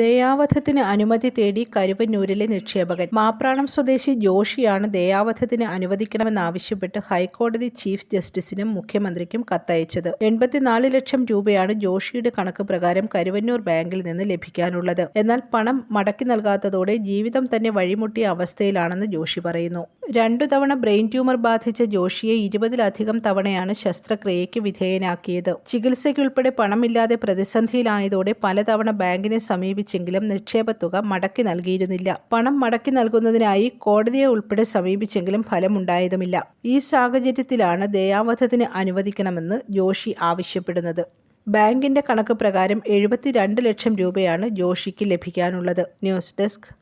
ദയാവധത്തിന് അനുമതി തേടി കരുവന്നൂരിലെ നിക്ഷേപകൻ. മാപ്രാണം സ്വദേശി ജോഷിയാണ് ദയാവധത്തിന് അനുവദിക്കണമെന്നാവശ്യപ്പെട്ട് ഹൈക്കോടതി ചീഫ് ജസ്റ്റിസിനും മുഖ്യമന്ത്രിക്കും കത്തയച്ചത്. എൺപത്തിനാല് ലക്ഷം രൂപയാണ് ജോഷിയുടെ കണക്ക് പ്രകാരം കരുവന്നൂർ ബാങ്കിൽ നിന്ന് ലഭിക്കാനുള്ളത്. എന്നാൽ പണം മടക്കി നൽകാത്തതോടെ ജീവിതം തന്നെ വഴിമുട്ടിയ അവസ്ഥയിലാണെന്ന് ജോഷി പറയുന്നു. രണ്ടു തവണ ബ്രെയിൻ ട്യൂമർ ബാധിച്ച ജോഷിയെ ഇരുപതിലധികം തവണയാണ് ശസ്ത്രക്രിയയ്ക്ക് വിധേയനാക്കിയത്. ചികിത്സയ്ക്കുൾപ്പെടെ പണമില്ലാതെ പ്രതിസന്ധിയിലായതോടെ പലതവണ ബാങ്കിനെ സമീപിച്ചെങ്കിലും നിക്ഷേപത്തുക മടക്കി നൽകിയിരുന്നില്ല. പണം മടക്കി നൽകുന്നതിനായി കോടതിയെ ഉൾപ്പെടെ സമീപിച്ചെങ്കിലും ഫലമുണ്ടായതുമില്ല. ഈ സാഹചര്യത്തിലാണ് ദയാവധത്തിന് അനുവദിക്കണമെന്ന് ജോഷി ആവശ്യപ്പെടുന്നത്. ബാങ്കിന്റെ കണക്ക് പ്രകാരം എഴുപത്തിരണ്ട് ലക്ഷം രൂപയാണ് ജോഷിക്ക് ലഭിക്കാനുള്ളത്. ന്യൂസ് ഡെസ്ക്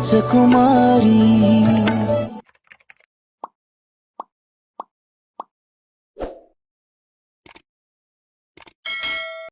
राजकुमारी